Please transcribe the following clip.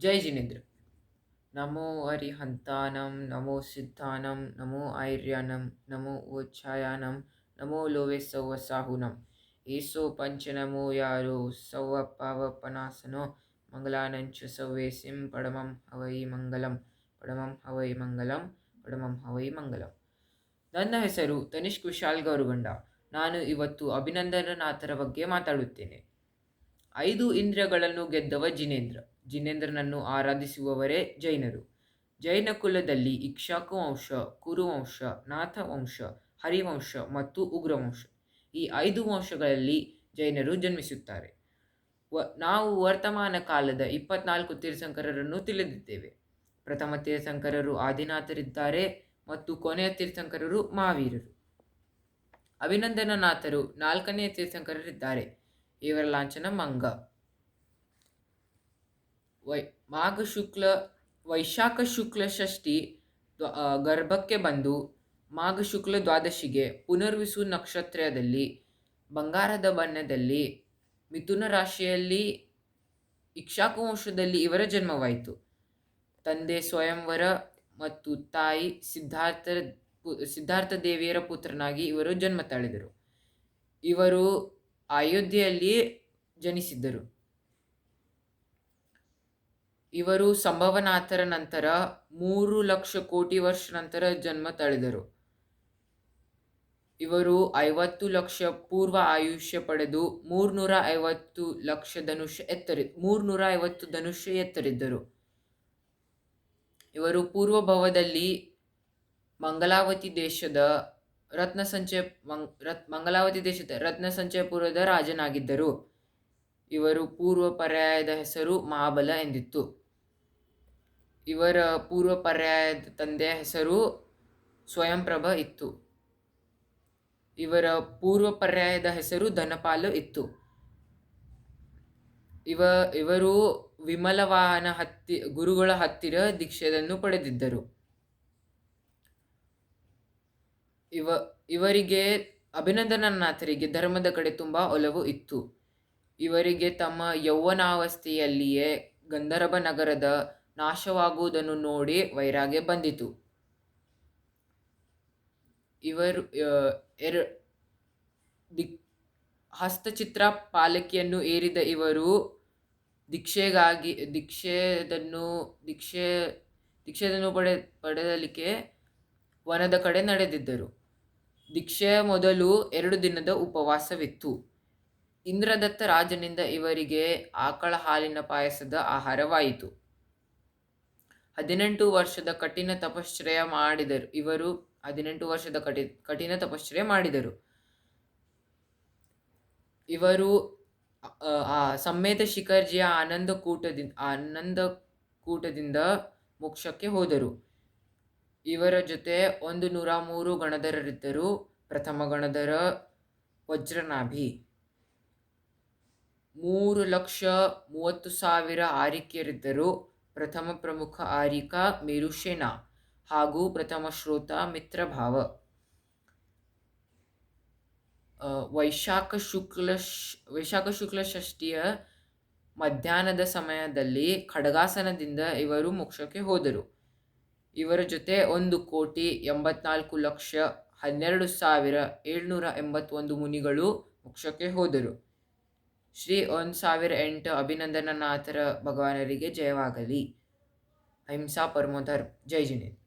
ಜೈ ಜಿನೇಂದ್ರ. ನಮೋ ಅರಿಹಂತಾನಂ ನಮೋ ಸಿದ್ಧಾನಂ, ನಮೋ ಐರ್ಯಾನಂ, ನಮೋ ಓಚ್ಛಾಯಾನಂ, ನಮೋ ಲೋವೆ ಸೌವ ಸಾಹುನಂ. ಏಸೋ ಪಂಚನಮೋ ಯಾರೋ ಸೌವ ಪಾವಪನಾಸನೋ ಮಂಗಲಾನಂಚ ಸೌವೆ ಸಿಂ ಪಡಮಂ ಹವೈ ಮಂಗಲಂ, ಪಡಮಂ ಹವೈ ಮಂಗಲಂ, ಪಡಮಂ ಹವೈ ಮಂಗಲಂ. ನನ್ನ ಹೆಸರು ತನಿಷ್ಕ್ ವಿಶಾಲ್ ಗೌರುಗಂಡ. ನಾನು ಇವತ್ತು ಅಭಿನಂದನನಾಥರ ಬಗ್ಗೆ ಮಾತಾಡುತ್ತೇನೆ. ಐದು ಇಂದ್ರಿಯಗಳನ್ನು ಗೆದ್ದವ ಜಿನೇಂದ್ರ. ಜಿನೇಂದ್ರನನ್ನು ಆರಾಧಿಸುವವರೇ ಜೈನರು. ಜೈನ ಕುಲದಲ್ಲಿ ಇಕ್ಷಾಕು ವಂಶ ಕುರುವಂಶ ನಾಥವಂಶ ಹರಿವಂಶ ಮತ್ತು ಉಗ್ರವಂಶ ಈ ಐದು ವಂಶಗಳಲ್ಲಿ ಜೈನರು ಜನ್ಮಿಸುತ್ತಾರೆ. ವ, ನಾವು ವರ್ತಮಾನ ಕಾಲದ ಇಪ್ಪತ್ನಾಲ್ಕು ತೀರ್ಥಂಕರರನ್ನು ತಿಳಿದಿದ್ದೇವೆ. ಪ್ರಥಮ ತೀರ್ಥಂಕರರು ಆದಿನಾಥರಿದ್ದಾರೆ ಮತ್ತು ಕೊನೆಯ ತೀರ್ಥಂಕರರು ಮಹಾವೀರರು ಅಭಿನಂದನನಾಥರು ನಾಲ್ಕನೆಯ ತೀರ್ಥಂಕರರಿದ್ದಾರೆ. ಇವರ ಲಾಂಛನ ಮಂಗ. ವೈ ಮಾಘ ಶುಕ್ಲ, ವೈಶಾಖ ಶುಕ್ಲ ಷಷ್ಠಿ ಗರ್ಭಕ್ಕೆ ಬಂದು ಮಾಘ ಶುಕ್ಲ ದ್ವಾದಶಿಗೆ ಪುನರ್ವಿಸು ನಕ್ಷತ್ರದಲ್ಲಿ, ಬಂಗಾರದ ಬಣ್ಣದಲ್ಲಿ, ಮಿಥುನ ರಾಶಿಯಲ್ಲಿ ಇಕ್ಷಾಕುವಂಶದಲ್ಲಿ ಇವರ ಜನ್ಮವಾಯಿತು. ತಂದೆ ಸ್ವಯಂವರ ಮತ್ತು ತಾಯಿ ಸಿದ್ಧಾರ್ಥ ಸಿದ್ಧಾರ್ಥ ದೇವಿಯರ ಪುತ್ರನಾಗಿ ಇವರು ಜನ್ಮ ತಾಳಿದರು. ಇವರು ಅಯೋಧ್ಯೆಯಲ್ಲಿ ಜನಿಸಿದ್ದರು. ಇವರು ಸಂಭವನಾಥರ ನಂತರ ಮೂರು ಲಕ್ಷ ಕೋಟಿ ವರ್ಷ ನಂತರ ಜನ್ಮ ತಳೆದರು. ಇವರು ಐವತ್ತು ಲಕ್ಷ ಪೂರ್ವ ಆಯುಷ್ಯ ಪಡೆದು ಮೂರ್ನೂರ ಐವತ್ತು ಲಕ್ಷ ಧನುಷ್ಯ ಎತ್ತರಿ, ಮೂರ್ನೂರ ಐವತ್ತು ಧನುಷ್ಯ ಎತ್ತರಿದ್ದರು. ಇವರು ಪೂರ್ವ ಭವದಲ್ಲಿ ಮಂಗಲಾವತಿ ದೇಶದ ರತ್ನ ಸಂಚಯ, ಮಂಗ್, ರತ್, ಮಂಗಲಾವತಿ ದೇಶದ ರತ್ನ ಸಂಚಯಪುರದ ರಾಜನಾಗಿದ್ದರು. ಇವರು ಪೂರ್ವ ಪರ್ಯಾಯದ ಹೆಸರು ಮಹಾಬಲ ಎಂದಿತ್ತು. ಇವರ ಪೂರ್ವ ಪರ್ಯಾಯದ ತಂದೆಯ ಹೆಸರು ಸ್ವಯಂಪ್ರಭ ಇತ್ತು. ಇವರ ಪೂರ್ವ ಪರ್ಯಾಯದ ಹೆಸರು ಧನಪಾಲು ಇತ್ತು. ಇವ, ಇವರು ವಿಮಲವಾಹನ ಹತ್ತಿ, ಗುರುಗಳ ಹತ್ತಿರ ದೀಕ್ಷೆಯನ್ನು ಪಡೆದಿದ್ದರು. ಇವ, ಇವರಿಗೆ ಅಭಿನಂದನನಾಥರಿಗೆ ಧರ್ಮದ ಕಡೆ ತುಂಬ ಒಲವು ಇತ್ತು. ಇವರಿಗೆ ತಮ್ಮ ಯೌವನಾವಸ್ಥೆಯಲ್ಲಿಯೇ ಗಂಧರ್ವ ನಗರದ ನಾಶವಾಗುವುದನ್ನು ನೋಡಿ ವೈರಾಗ್ಯ ಬಂದಿತು. ಇವರು ಎರ, ದಿಕ್, ಹಸ್ತಚಿತ್ರ ಪಾಲಕಿಯನ್ನು ಏರಿದ ಇವರು ದೀಕ್ಷೆಗಾಗಿ, ದೀಕ್ಷೆದನ್ನು, ದೀಕ್ಷೆ ದೀಕ್ಷೆಯನ್ನು ಪಡೆ, ಪಡೆಯಲಿಕ್ಕೆ ವನದ ಕಡೆ ನಡೆದಿದ್ದರು. ದೀಕ್ಷೆಯ ಮೊದಲು ಎರಡು ದಿನದ ಉಪವಾಸವಿತ್ತು. ಇಂದ್ರದತ್ತ ರಾಜನಿಂದ ಇವರಿಗೆ ಆಕಳ ಹಾಲಿನ ಪಾಯಸದ ಆಹಾರವಾಯಿತು. ಹದಿನೆಂಟು ವರ್ಷದ ಕಠಿಣ ತಪಶ್ಚರ್ಯ ಮಾಡಿದರು. ಇವರು ಹದಿನೆಂಟು ವರ್ಷದ ಕಠಿ ಕಠಿಣ ತಪಶ್ಚರ್ಯ ಮಾಡಿದರು. ಇವರು ಆ, ಸಮೇತ ಶಿಖರ್ಜಿಯ ಆನಂದ ಕೂಟದಿಂದ ಆನಂದ ಕೂಟದಿಂದ ಮೋಕ್ಷಕ್ಕೆ ಹೋದರು. ಇವರ ಜೊತೆ ಒಂದು ನೂರ ಮೂರು ಗಣಧರರಿದ್ದರು. ಪ್ರಥಮ ಗಣಧರ ವಜ್ರನಾಭಿ. ಮೂರು ಲಕ್ಷ ಮೂವತ್ತು ಸಾವಿರ ಆರಿಕೆಯರಿದ್ದರು. ಪ್ರಥಮ ಪ್ರಮುಖ ಆರಿಕಾ ಮೇರುಷೇನ ಹಾಗೂ ಪ್ರಥಮ ಶ್ರೋತ ಮಿತ್ರಭಾವ. ವೈಶಾಖ ಶುಕ್ಲ ವೈಶಾಖ ಶುಕ್ಲ ಷಷ್ಠಿಯ ಮಧ್ಯಾಹ್ನದ ಸಮಯದಲ್ಲಿ ಖಡಗಾಸನದಿಂದ ಇವರು ಮೋಕ್ಷಕ್ಕೆ ಹೋದರು. ಇವರ ಜೊತೆ ಒಂದು ಕೋಟಿ ಎಂಬತ್ನಾಲ್ಕು ಲಕ್ಷ ಹನ್ನೆರಡು ಸಾವಿರ ಏಳ್ನೂರ ಎಂಬತ್ತೊಂದು ಮುನಿಗಳು ಮೋಕ್ಷಕ್ಕೆ ಹೋದರು. ಶ್ರೀ ಒಂದು ಸಾವಿರ ಎಂಟು ಅಭಿನಂದನನಾಥರ ಭಗವಾನರಿಗೆ ಜಯವಾಗಲಿ. ಅಹಿಂಸಾ ಪರಮೋಧರ್ ಜೈ ಜಿನೇಂದ್ರ